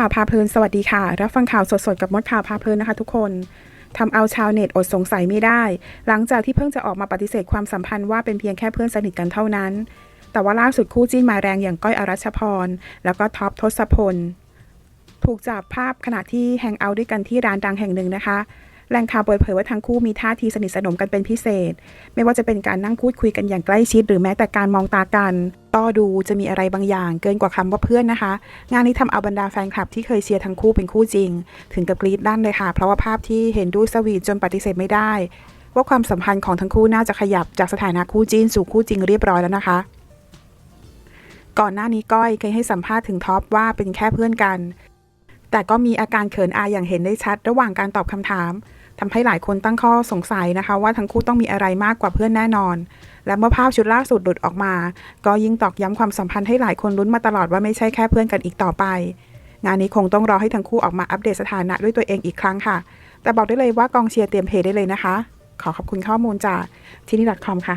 ข่าวพาเพลินสวัสดีค่ะ รับฟังข่าวสดๆกับมดข่าวพาเพลินนะคะทุกคนทำเอาชาวเน็ตอดสงสัยไม่ได้ หลังจากที่เพิ่งจะออกมาปฏิเสธความสัมพันธ์ว่าเป็นเพียงแค่เพื่อนสนิทกันเท่านั้น แต่ว่าล่าสุดคู่จิ้นมาแรงอย่างก้อยอรัชพร แล้วก็ท็อปทศพล ถูกจับภาพขณะที่แฮงเอาท์ด้วยกันที่ร้านดังแห่งหนึ่งนะคะ แหล่งข่าวเปิดเผยว่าทั้งคู่มีท่าทีสนิทสนมกันเป็นพิเศษ ไม่ว่าจะเป็นการนั่งพูดคุยกันอย่างใกล้ชิด หรือแม้แต่การมองตากันก็ดูจะมีอะไรบางอย่างเกินกว่าคำว่าเพื่อนนะคะ งานนี้ทำเอาบรรดาแฟนคลับที่เคยเชียร์ทั้งคู่เป็นคู่จริง ถึงกับกรี๊ดลั่นเลยค่ะ เพราะว่าภาพที่เห็นดูสวีทจนปฏิเสธไม่ได้ ว่าความสัมพันธ์ของทั้งคู่น่าจะขยับจากสถานะคู่จิ้นสู่คู่จริงเรียบร้อยแล้วนะคะก่อนหน้านี้ก้อยเคยให้สัมภาษณ์ถึงท็อปว่าเป็นแค่เพื่อนกัน แต่ก็มีอาการเขินอายอย่างเห็นได้ชัด ระหว่างการตอบคำถาม ทำให้หลายคนตั้งข้อสงสัยนะคะ ว่าทั้งคู่ต้องมีอะไรมากกว่าเพื่อนแน่นอน และเมื่อภาพชุดล่าสุดหลุดออกมา ก็ยิ่งตอกย้ำความสัมพันธ์ให้หลายคนลุ้นมาตลอดว่าไม่ใช่แค่เพื่อนกันอีกต่อไป งานนี้คงต้องรอให้ทั้งคู่ออกมาอัปเดตสถานะด้วยตัวเองอีกครั้งค่ะ แต่บอกได้เลยว่ากองเชียร์เตรียมเพได้เลยนะคะ ขอขอบคุณข้อมูลจากที่นี่ .com ค่ะ